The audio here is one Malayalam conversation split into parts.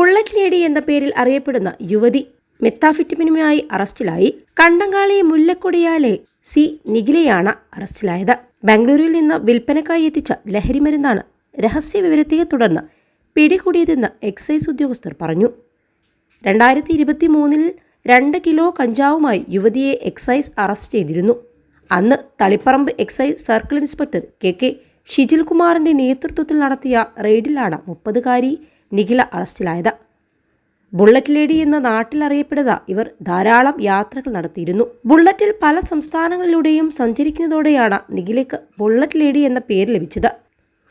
ബുള്ളറ്റ് ലേഡി എന്ന പേരിൽ അറിയപ്പെടുന്ന യുവതി മെത്താഫിറ്റമിനുമായി അറസ്റ്റിലായി. കണ്ടങ്കാളി മുല്ലക്കൊടിയാലെ സി നിഖിലയാണ് അറസ്റ്റിലായത്. ബാംഗ്ലൂരിൽ നിന്ന് വിൽപ്പനക്കായി എത്തിച്ച ലഹരിമരുന്നാണ് രഹസ്യ വിവരത്തെ തുടർന്ന് പിടികൂടിയതെന്ന് എക്സൈസ് ഉദ്യോഗസ്ഥർ പറഞ്ഞു. രണ്ടായിരത്തി ഇരുപത്തി മൂന്നിൽ രണ്ട് കിലോ കഞ്ചാവുമായി യുവതിയെ എക്സൈസ് അറസ്റ്റ് ചെയ്തിരുന്നു. അന്ന് Taliparamba excise circle inspector K K Shijil കുമാറിന്റെ നേതൃത്വത്തിൽ നടത്തിയ റെയ്ഡിലാണ് മുപ്പതുകാരി നിഖില അറസ്റ്റിലായത്. ബുള്ളറ്റ് ലേഡി എന്ന നാട്ടിൽ അറിയപ്പെടുന്ന ഇവർ ധാരാളം യാത്രകൾ നടത്തിയിരുന്നു. ബുള്ളറ്റിൽ പല സംസ്ഥാനങ്ങളിലൂടെയും സഞ്ചരിക്കുന്നതോടെയാണ് നിഖിലയ്ക്ക് ബുള്ളറ്റ് ലേഡി എന്ന പേര് ലഭിച്ചത്.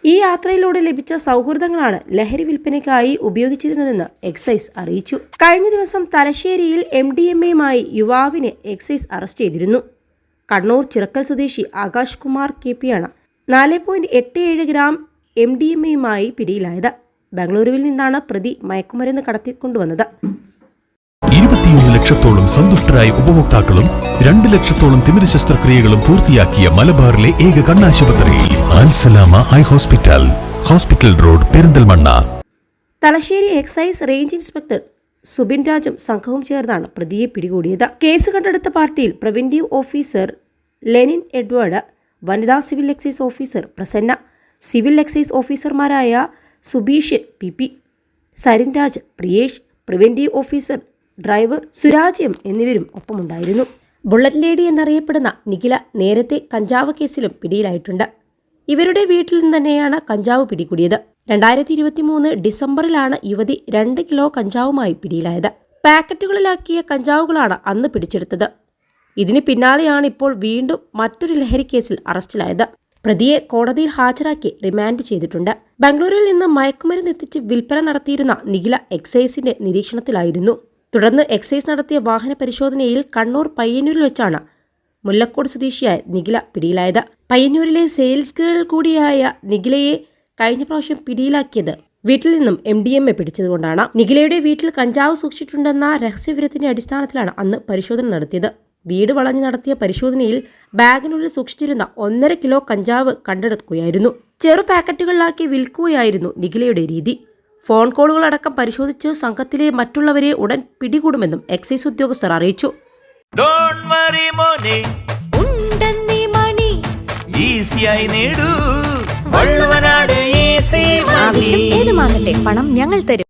ഈ യാത്രയിലൂടെ ലഭിച്ച സൗഹൃദങ്ങളാണ് ലഹരി വിൽപ്പനയ്ക്കായി ഉപയോഗിച്ചിരുന്നതെന്ന് എക്സൈസ് അറിയിച്ചു. കഴിഞ്ഞ ദിവസം തലശ്ശേരിയിൽ എം ഡി എം എയുമായി യുവാവിനെ എക്സൈസ് അറസ്റ്റ് ചെയ്തിരുന്നു. കണ്ണൂർ ചിറക്കൽ സ്വദേശി ആകാശ് കുമാർ കെ പിയാണ് നാല് പോയിന്റ് എട്ട് ഏഴ് ഗ്രാം എം ഡി എം എയുമായി പിടിയിലായത്. ബാംഗ്ലൂരുവിൽ നിന്നാണ് പ്രതി മയക്കുമരുന്ന് കടത്തിക്കൊണ്ടുവന്നത്. ഇരുപത്തിയൊന്ന് ലക്ഷത്തോളം സന്തുഷ്ടരായ ഉപഭോക്താക്കളും രണ്ട് ലക്ഷത്തോളം തിമിര ശസ്ത്രക്രിയകളും പൂർത്തിയാക്കിയ മലബാറിലെ ഏക കണ്ണാശുപത്രി Ansalama eye hospital hospital road Perinthalmanna. Thalassery excise range inspector Subin രാജും സംഘവും ചേർന്നാണ് പ്രതിയെ പിടികൂടിയത്. കേസ് കണ്ടെടുത്ത പാർട്ടിയിൽ പ്രിവന്റീവ് ഓഫീസർ ലെനിൻ എഡ്വേർഡ് വനിതാ civil excise officer Prasanna civil excise ഓഫീസർമാരായ Subeesh P. P. Sarinraj Priyesh preventive officer driver Suraj M എന്നിവരും ഒപ്പമുണ്ടായിരുന്നു. ബുള്ളറ്റ് ലേഡി എന്നറിയപ്പെടുന്ന നിഖില നേരത്തെ കഞ്ചാവ് കേസിലും പിടിയിലായിട്ടുണ്ട്. ഇവരുടെ വീട്ടിൽ നിന്ന് തന്നെയാണ് കഞ്ചാവ് പിടികൂടിയത്. രണ്ടായിരത്തി ഇരുപത്തി മൂന്ന് ഡിസംബറിലാണ് യുവതി രണ്ട് കിലോ കഞ്ചാവുമായി പിടിയിലായത്. പാക്കറ്റുകളിലാക്കിയ കഞ്ചാവുകളാണ് അന്ന് പിടിച്ചെടുത്തത്. ഇതിന് പിന്നാലെയാണ് ഇപ്പോൾ വീണ്ടും മറ്റൊരു ലഹരി കേസിൽ അറസ്റ്റിലായത്. പ്രതിയെ കോടതിയിൽ ഹാജരാക്കി റിമാൻഡ് ചെയ്തിട്ടുണ്ട്. ബംഗളൂരുവിൽ നിന്ന് മയക്കുമരുന്ന് എത്തിച്ച് വിൽപ്പന നടത്തിയിരുന്ന നിഖില എക്സൈസിന്റെ നിരീക്ഷണത്തിലായിരുന്നു. തുടർന്ന് എക്സൈസ് നടത്തിയ വാഹന പരിശോധനയിൽ കണ്ണൂർ പയ്യന്നൂരിൽ വെച്ചാണ് മുല്ലക്കോട് സ്വദേശിയായ നിഖില പിടിയിലായത്. പയ്യന്നൂരിലെ സെയിൽസ് ഗേൾ കൂടിയായ നിഖിലയെ കഴിഞ്ഞ പ്രാവശ്യം പിടിയിലാക്കിയത് വീട്ടിൽ നിന്നും എം ഡി എം എ പിടിച്ചതുകൊണ്ടാണ്. നിഖിലയുടെ വീട്ടിൽ കഞ്ചാവ് സൂക്ഷിച്ചിട്ടുണ്ടെന്ന രഹസ്യവിവരത്തിന്റെ അടിസ്ഥാനത്തിലാണ് അന്ന് പരിശോധന നടത്തിയത്. വീട് വളഞ്ഞു നടത്തിയ പരിശോധനയിൽ ബാഗിനുള്ളിൽ സൂക്ഷിച്ചിരുന്ന ഒന്നര കിലോ കഞ്ചാവ് കണ്ടെടുക്കുകയായിരുന്നു. ചെറു പാക്കറ്റുകളിലാക്കി വിൽക്കുകയായിരുന്നു നിഖിലയുടെ രീതി. ഫോൺ കോളുകളടക്കം പരിശോധിച്ച് സംഘത്തിലെ മറ്റുള്ളവരെ ഉടൻ പിടികൂടുമെന്നും എക്സൈസ് ഉദ്യോഗസ്ഥർ അറിയിച്ചു. ഡോണ്ട് വറി മോനെ. ഉണ്ടെന്നീ മണി. ഈസിയായി നേടൂ. വള്ളുവനാട് ഈസി ആവശ്യം ഏതുമാകട്ടെ പണം ഞങ്ങൾ തരും.